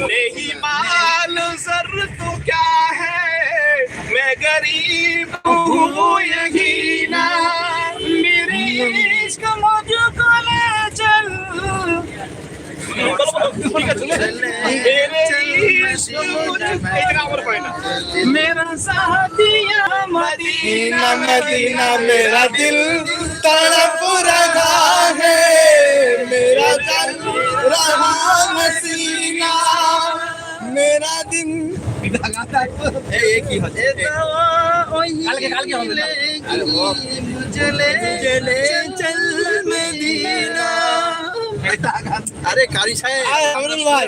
नहीं माल सर तो क्या है? मैं गरीब हूँ यही मेरा मदीना मदीना मेरा दिल तड़प रहा है। मेरा दिल रहा मसीना। मेरा दिन एक ही होते काल के काल मुझे ले चल मदीना। আরে কারি সাহেব আমরুল ভাই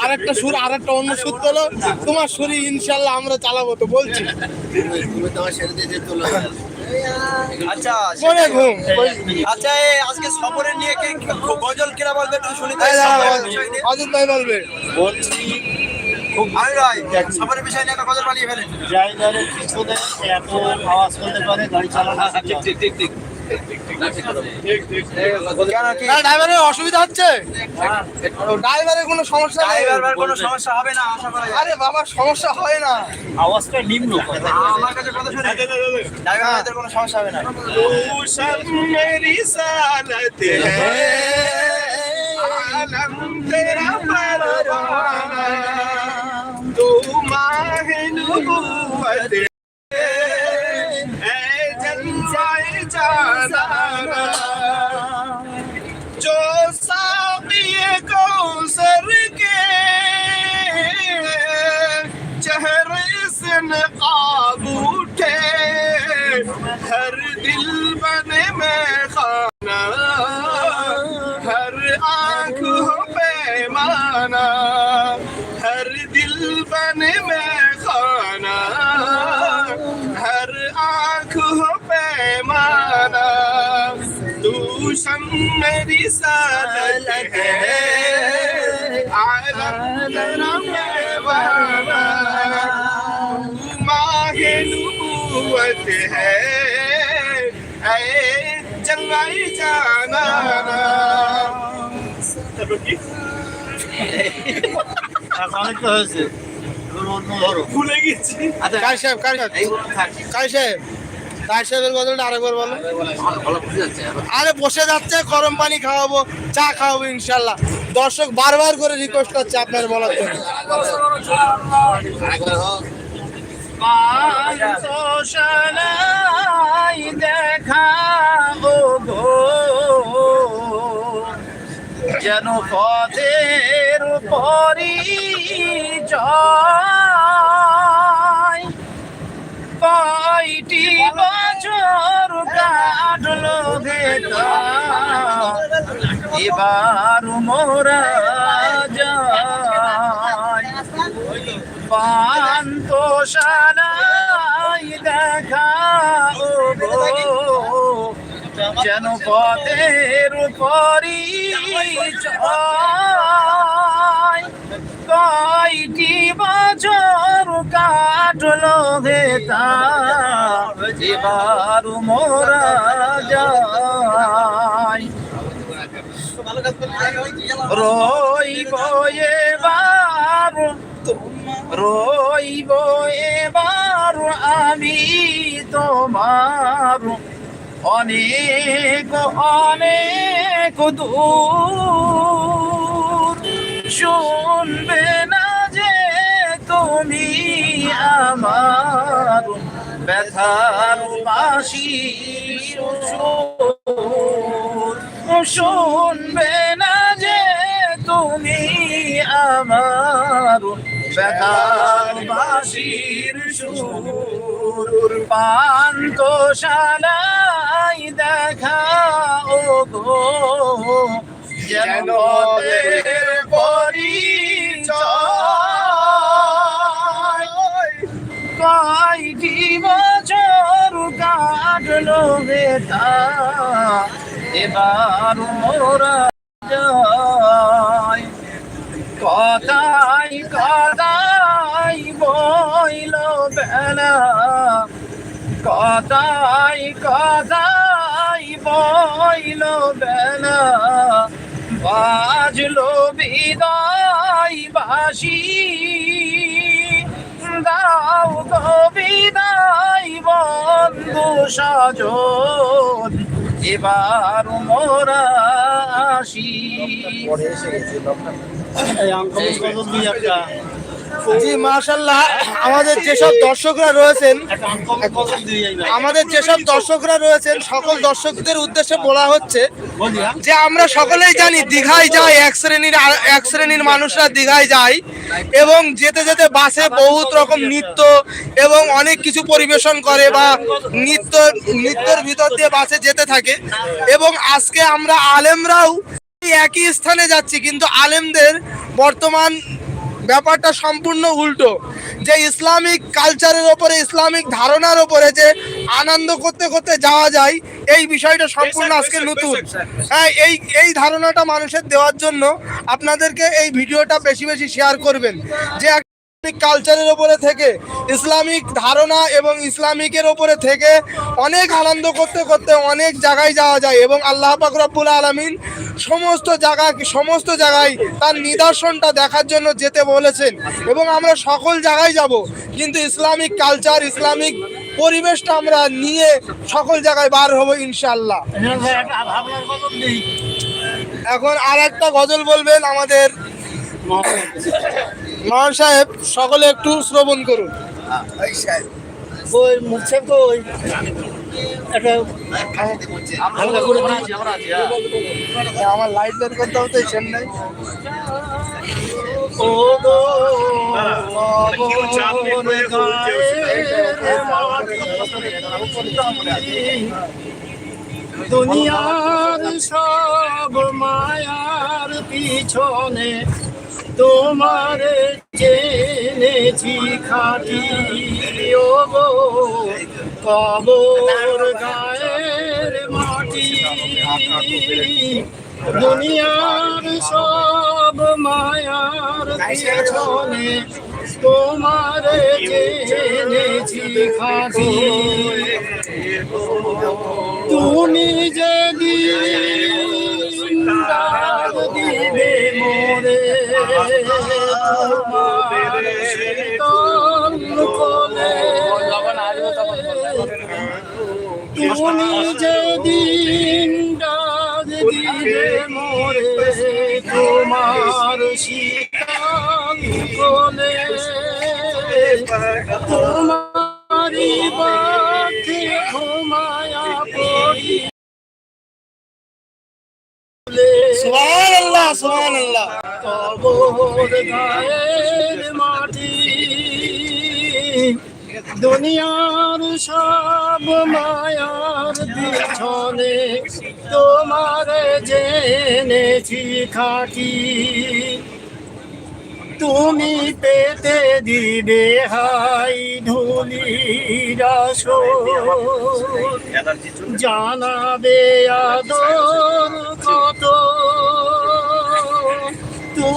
আর একটা সুর আর একটা অন্য সুর তোলো তোমার শরীর ইনশাল্লাহ আমরা চালাবো তো বলছি। তোমার দিয়ে আচ্ছা ঘুম। আচ্ছা আজকে সফরে নিয়ে কি গজল কেনা বলবে একটু শুনি তো এই এই দাঁড়াও, সফরের বিষয় নিয়ে। অজিত ভাই বলবে। বলছি খুব ভালো ভাই সফরের বিষয় নিয়ে একটা গজল বানিয়ে ফেলেন ড্রাইভারের পিছনে এত আওয়াজ করতে পারে গাড়ি চালানো ঠিক ঠিক ঠিক ঠিক। কেন কি? ড্রাইভারের অসুবিধা হচ্ছে? ড্রাইভারের কোনো সমস্যা নেই? ড্রাইভার কোনো সমস্যা হবে না আশা করা আরে বাবা সমস্যা হয় না। আওয়াজটা নিম্ন আমার কাছে কথা শুনে। ড্রাইভার ভাইদের কোনো সমস্যা হবে না। सब मेरी सालत है आलम तेरा पैमाना तू माहे नबूवत है ऐ चंगाई जाना অনেকটা হয়েছে এবার অন্য ধরো ভুলে গেছি কার সাহেব কার সাহেব কার সাহেব আরে বসে যাচ্ছে, গরম পানি খাওয়াবো, চা খাওয়াবো ইনশাল্লাহ। দর্শক বারবার করে রিকোয়েস্ট করছে আপনার বলার জন্য। যেন পথের পরিচয় এবার মোরা পান্তশালাই দেখা গো যেন পথের পরিচয়। কয়টি বছর কাটলো হেতা এবার মোরা যায়। রইব এবার রইব এবার আমি তোমার। অনেক অনেক দূর। শুনবে না যে তুমি আমার। ব্যথার বাসি শুনবে না যে তুমি আমার ব্যথার বাসির সুর পান্তশালাই দেখা ও গো যেন পরিচয় কয়টি বছর কাটলো বেটা? এবার মোরা যায়। কথাই কথাই বইল বেলা। কথাই কথাই বইল বেলা। বাজলো বিদায় আসি দাও কবিদাই বিদায় বন্ধু সজন এবার মোরা আসি। গজল দুই একটা জি মাশাল্লাহ আমাদের যেসব দর্শকরা রয়েছেন, আমাদের যেসব দর্শকরা রয়েছেন, সকল দর্শকদের উদ্দেশ্যে বলা হচ্ছে? যে আমরা সকলেই জানি দীঘায় যাই এক শ্রেণির এক শ্রেণির মানুষরা দীঘায় যায় এবং যেতে যেতে বাসে বহুত রকম নৃত্য এবং অনেক কিছু পরিবেশন করে বা নৃত্য, নৃত্যর ভিতর দিয়ে বাসে যেতে থাকে এবং আজকে আমরা আলেমরাও একই স্থানে যাচ্ছি, কিন্তু আলেমদের বর্তমান ব্যাপারটা সম্পূর্ণ উল্টো। যে ইসলামিক কালচারের ওপরে ইসলামিক ধারণার ওপরে যে আনন্দ করতে করতে যাওয়া যায় এই বিষয়টা সম্পূর্ণ আজকে নতুন। হ্যাঁ এই এই ধারণাটা মানুষের দেওয়ার জন্য আপনাদেরকে এই ভিডিওটা বেশি বেশি শেয়ার করবেন। যে ইসলামিক কালচারের ওপরে থেকে, ইসলামিক ধারণা এবং ইসলামিকের ওপরে থেকে অনেক আনন্দ করতে করতে অনেক জায়গায় যাওয়া যায় এবং আল্লাহ পাক রব্বুল আলমিন সমস্ত জায়গা সমস্ত জায়গায় তার নিদর্শনটা দেখার জন্য যেতে বলেছেন এবং আমরা সকল জায়গায় যাব। কিন্তু ইসলামিক কালচার, ইসলামিক পরিবেশটা আমরা নিয়ে সকল জায়গায় বার হব ইনশাল্লাহ এখন আর একটা গজল বলবেন আমাদের মান সাহেব সকলে একটু শ্রবণ করুন ওই মুখছে তো ওই একটা হালকা করে আমার লাইট বের করতে হবে চেন্নাই ও গো। দুনিয়ার সব মায়ার পিছনে তোমার জেনেছি খাটি। ও গো কবর গায়ের মাটি। দুনিয়ার সব মায়ার পিছনে তোমার জেনেছি খাটি। তুমি যে দিবে মোরে তুমি যে কবর গায়ের মাটি। দুনিয়ার সব মায়ার পিছনে তোমার জেনেছি খাটি। তুমি পেতে দিবে হাই আসর জানাবে আদর কত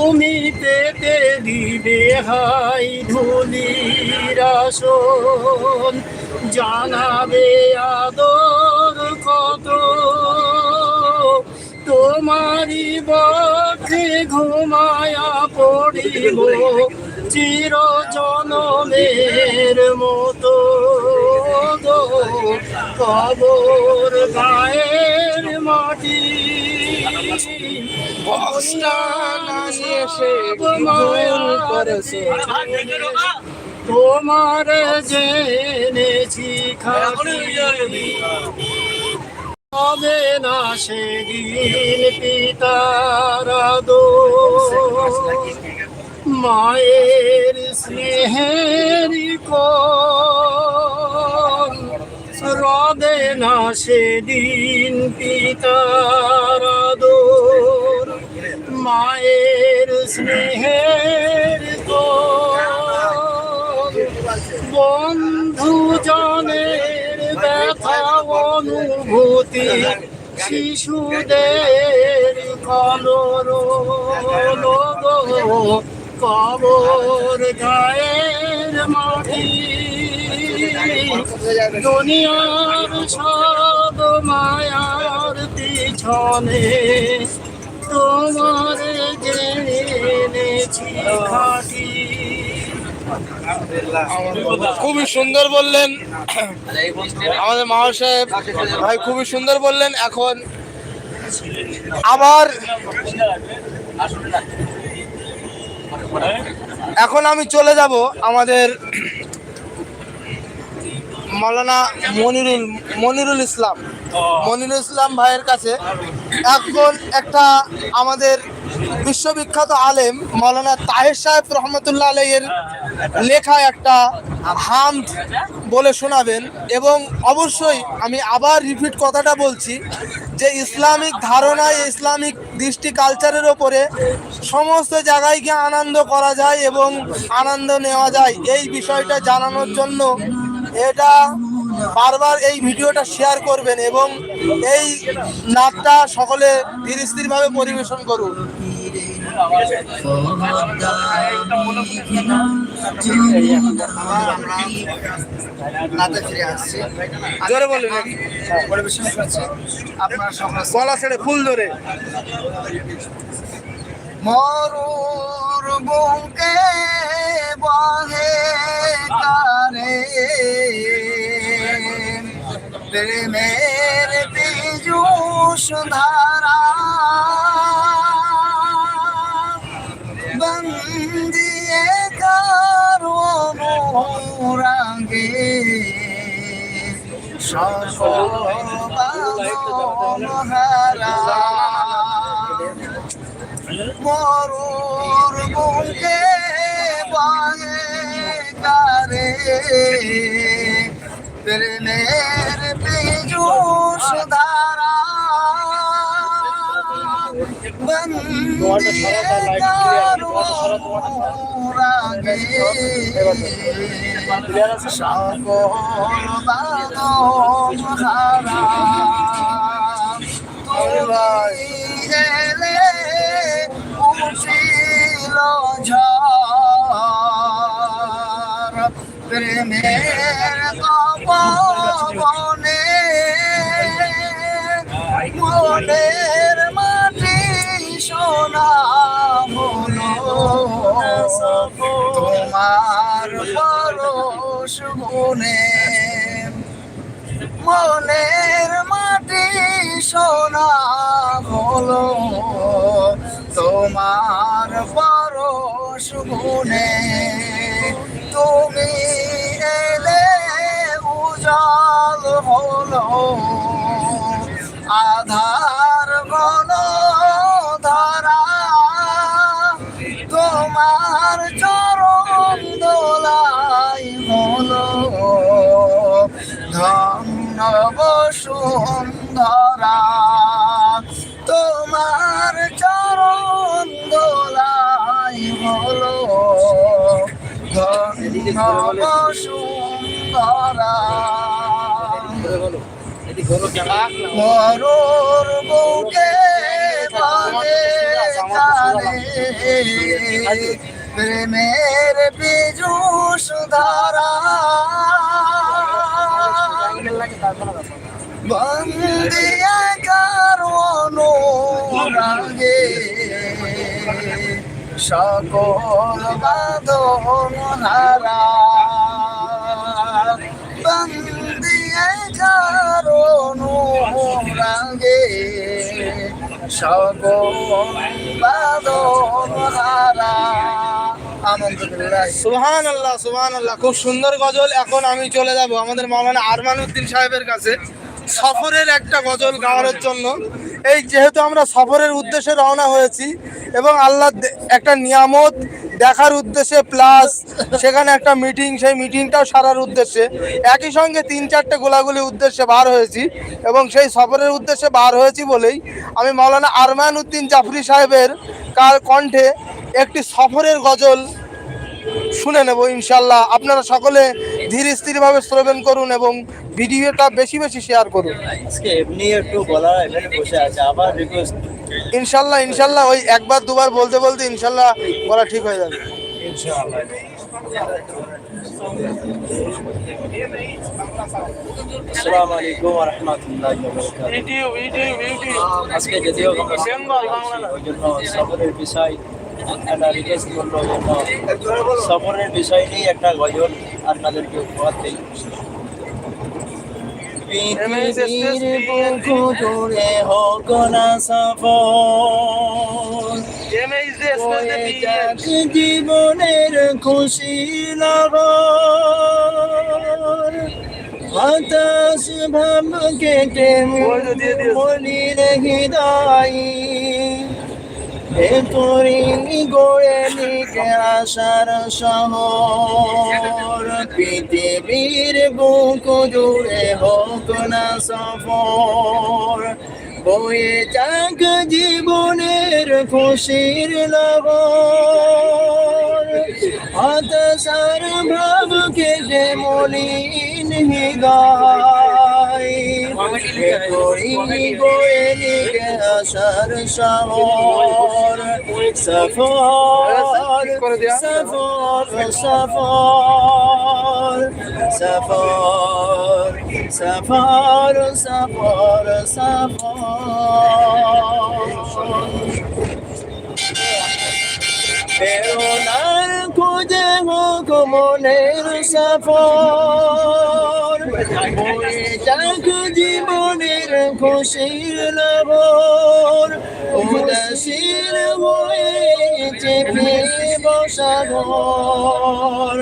তুমি পেতে দিবে হাই ধুলির আসন, জানাবে আদর কত? তোমারি বক্ষে ঘুমায়া পড়িব চির জনমের মতো। কবর গায়ের মাটি তোমার জেনেছি হবে না সেদিন পিতার দোষ মায়ের স্নেহের কল রবে না সেদিন দোর মায়ের স্নেহের কল বন্ধু জনের ব্যথা অনুভূতি, শিশুদের কলর কবর গায়ের মাটি। দুনিয়ার সব মায়ার পিছনে তোমারে খুবই সুন্দর বললেন। আমাদের মাহা সাহেব ভাই খুবই সুন্দর বললেন। এখন আবার এখন আমি চলে যাব আমাদের মাওলানা মনিরুল মনিরুল ইসলাম। মনিরুল ইসলাম ভাইয়ের কাছে। এখন একটা আমাদের বিশ্ববিখ্যাত আলেম মাওলানা তাহের সাহেব রহমতুল্লাহ আলাইয়ের লেখা একটা হামদ বলে শোনাবেন এবং অবশ্যই আমি আবার রিপিট কথাটা বলছি যে ইসলামিক ধারণায়, ইসলামিক দৃষ্টি কালচারের ওপরে সমস্ত জায়গায় গিয়ে আনন্দ করা যায় এবং আনন্দ নেওয়া যায়। এই বিষয়টা জানানোর জন্য এটা বারবার এই ভিডিওটা শেয়ার করবেন এবং এই নাচটা সকলে ধীর করুন। জোরে বলুন পরিবেশন সমাজ গলা ছেড়ে, ফুল ধরে। মরুর বুকে বহে কারে? প্রেমের বিজুষ ধারা বন্দিয়ে কারও রাগে সর্বহারা মরুর বুকে বাগে কারে প্রেমের বিজুষ ধারা। সকল বাদন সোনা হলো। তোমার পরশ গুনে তুমি এলে উজাল হলো। আধার গণ ধরা, তোমার চরণ দোলাই হলো। ধন্য বসুন্ধরা তোমার চরণ দোলাই হলো। মরুর বুকে প্রেমের বিজুষ ধারা। কারণ রাগে বন্দিয়া কারণ সুহান আল্লাহ সুহান আল্লাহ খুব সুন্দর গজল। এখন আমি চলে যাব আমাদের মাওলানা আরমান উদ্দিন সাহেবের কাছে। সফরের একটা গজল গাওয়ানোর জন্য। এই যেহেতু আমরা সফরের উদ্দেশ্যে রওনা হয়েছি এবং আল্লাহ একটা নিয়ামত দেখার উদ্দেশ্যে প্লাস সেখানে একটা মিটিং সেই মিটিংটাও সারার উদ্দেশ্যে। একই সঙ্গে তিন চারটে গোলাগুলি উদ্দেশ্যে বার হয়েছি এবং সেই সফরের উদ্দেশ্যে বার হয়েছি বলেই আমি মৌলানা আরমান উদ্দিন জাফরি সাহেবের কার কণ্ঠে একটি সফরের গজল শুনে নেব ইনশাল্লাহ আপনারা সকলে ধীর স্থিরভাবে শ্রবণ করুন এবং ভিডিওটা বেশি বেশি শেয়ার করুন। এমনি একটু বলা এখানে বসে আছে আবার রিকোয়েস্ট ইনশাল্লাহ ইনশাল্লাহ ওই একবার দুবার বলতে বলতে ইনশাল্লাহ বলা ঠিক হয়ে যাবে। ইনশাআল্লাহ আসসালামু আলাইকুম ওয়া রাহমাতুল্লাহি ওয়া বারাকাতুহু আজকে যদিও ওই জন্য বিষয় একটা রিকোয়েস্ট করল সফরের বিষয় নিয়ে একটা গজল আপনাদেরকে উপহার দিই। পৃথিবীর বুকু জুড়ে হোক না সফর। জীবনের খুশি লগর হতাশ ভাব কেটে মলির হৃদয়। ভেতরি গড়ে নিকে আসার শহর। পৃথিবীর বুক জুড়ে হোক না সফর। বয়ে যাক জীবনের খুশির লগর হতাশার ভাব কেটে মলিন হৃদয়। আসার শহর সফর সফর সফর সফর সফর সফর সফর প্রেরণার খোঁজে হোক মনের সফর বয়ে যাক জীবনের খুশির লবর উদাসীন হয়ে চেপে বসাগর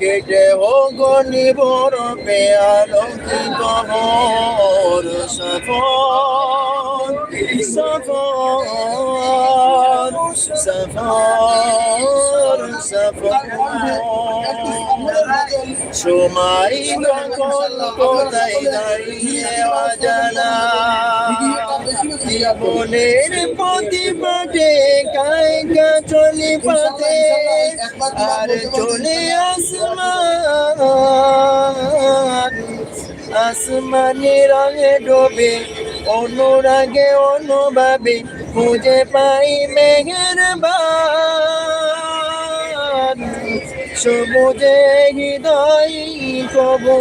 কেটে হোক নিবর পেয়ালোকিত মোর সফর সফর সফর সফর চলে পথে আর চলে আসমান। আসমানি রঙে ডোবে অনুরাগে অনুভাবে খুঁজে পাই মেঘের বান সবুজে হৃদয় কবো।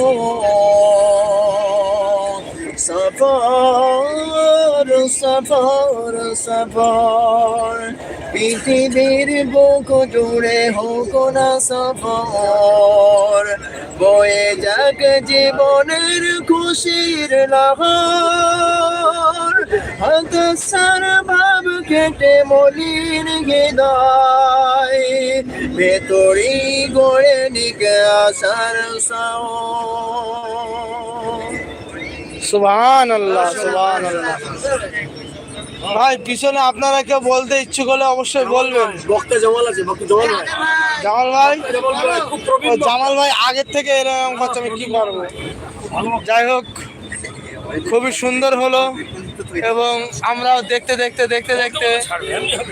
সফর সফর সফর। পৃথিবীর বুক জুড়ে হোক না সফর। বয়ে যাক জীবনের খুশির লহর। হাত সার ভাব কেটে মলিন হৃদয় ভেতরি গড়ে নিকে আসার সাও। সুবহান আল্লাহ সুবহান আল্লাহ ভাই পিছনে আপনারা কেউ বলতে ইচ্ছুক হলে অবশ্যই বলবেন। বক্তা জমাল আছে বক্তা জমাল ভাই। জামাল ভাই? খুব জামাল ভাই আগের থেকে এরকম করছে আমি কি করব যাই হোক খুবই সুন্দর হলো। এবং আমরাও দেখতে দেখতে দেখতে দেখতে।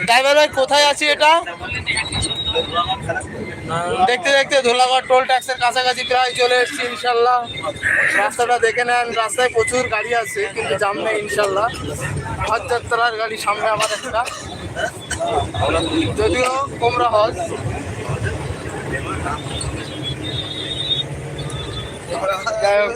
ড্রাইভার ভাই, কোথায় আছি এটা? দেখতে দেখতে ধুলাগড় টোল ট্যাক্সের কাছাকাছি প্রায় চলে এসেছি, ইনশাল্লাহ। রাস্তাটা দেখে নেন, রাস্তায় প্রচুর গাড়ি আছে, কিন্তু জাম নেই, ইনশাল্লাহ। হজ যাত্রার গাড়ি সামনে আমার একটা। যদিও কোমরা হজ। যাই হোক।